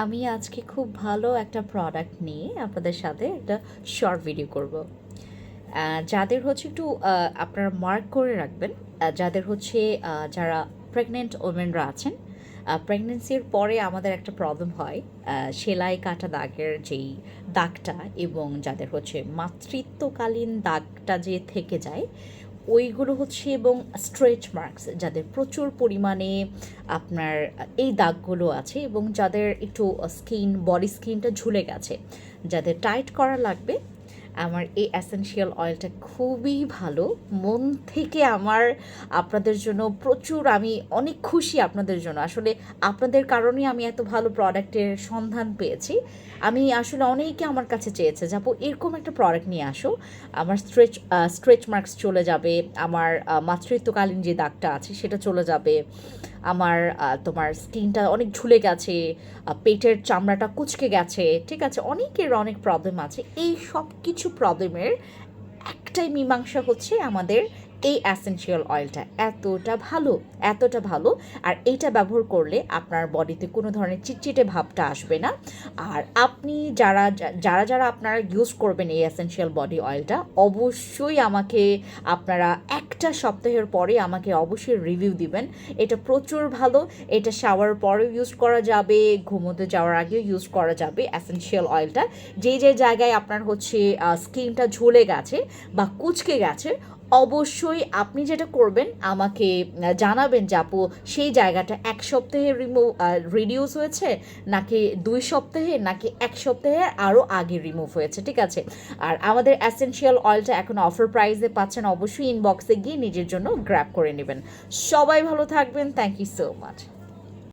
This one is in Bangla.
আমি আজকে খুব ভালো একটা প্রোডাক্ট নিয়ে আপনাদের সাথে একটা শর্ট ভিডিও করব। যাদের হচ্ছে একটু আপনারা মার্ক করে রাখবেন। যাদের হচ্ছে যারা প্রেগনেন্ট ওমেনরা আছেন প্রেগনেন্সির পরে আমাদের একটা প্রবলেম হয়। সেলাই কাটা দাগের যেই দাগটা এবং যাদের হচ্ছে মাতৃত্বকালীন দাগটা যে থেকে যায় ওইগুলো হচ্ছে এবং স্ট্রেচ মার্কস যাদের প্রচুর পরিমাণে আপনার এই দাগগুলো আছে এবং যাদের একটু স্কিন বডি স্কিনটা ঝুলে গেছে, যাদের টাইট করা লাগবে আমার এই অ্যাসেনশিয়াল অয়েলটা খুবই ভালো। মন থেকে আমার আপনাদের জন্য প্রচুর আমি অনেক খুশি আপনাদের জন্য। আসলে আপনাদের কারণেই আমি এত ভালো প্রোডাক্টের সন্ধান পেয়েছি। আমি আসলে অনেকে আমার কাছে চেয়েছে যাব এরকম একটা প্রোডাক্ট নিয়ে আসো। আমার স্ট্রেচ স্ট্রেচ মার্কস চলে যাবে। আমার মাতৃত্বকালীন যে দাগটা আছে সেটা চলে যাবে। আমার তোমার স্কিনটা অনেক ঝুলে গেছে পেটের চামড়াটা কুচকে গেছে, ঠিক আছে? অনেকের অনেক প্রবলেম আছে। এই সব কিছু প্রবলেমের একটাই মীমাংসা হচ্ছে আমাদের এই অ্যাসেনশিয়াল অয়েলটা এতটা ভালো এতটা ভালো, আর এইটা ব্যবহার করলে আপনার বডিতে কোনো ধরনের চিটচিটে ভাবটা আসবে না। আর আপনি যারা যারা যারা আপনারা ইউজ করবেন এই অ্যাসেনশিয়াল বডি অয়েলটা অবশ্যই আমাকে আপনারা একটা সপ্তাহের পরে আমাকে অবশ্যই রিভিউ দিবেন। এটা প্রচুর ভালো, এটা শাওয়ার পরেও ইউজ করা যাবে, ঘুমোতে যাওয়ার আগেও ইউজ করা যাবে অ্যাসেনশিয়াল অয়েলটা যে যে জায়গায় আপনার হচ্ছে স্কিনটা ঝুলে গেছে বা কুচকে গেছে অবশ্যই আপনি যেটা করবেন, আমাকে জানাবেন যে আপু সেই জায়গাটা এক সপ্তাহে রিমুভ রিডিউস হয়েছে, নাকি দুই সপ্তাহে, নাকি এক সপ্তাহে আরও আগে রিমুভ হয়েছে, ঠিক আছে? আর আমাদের অ্যাসেনশিয়াল অয়েলটা এখন অফার প্রাইসে পাচ্ছেন, অবশ্যই ইনবক্সে গিয়ে নিজের জন্য গ্র্যাপ করে নেবেন। সবাই ভালো থাকবেন থ্যাংক ইউ সো মাচ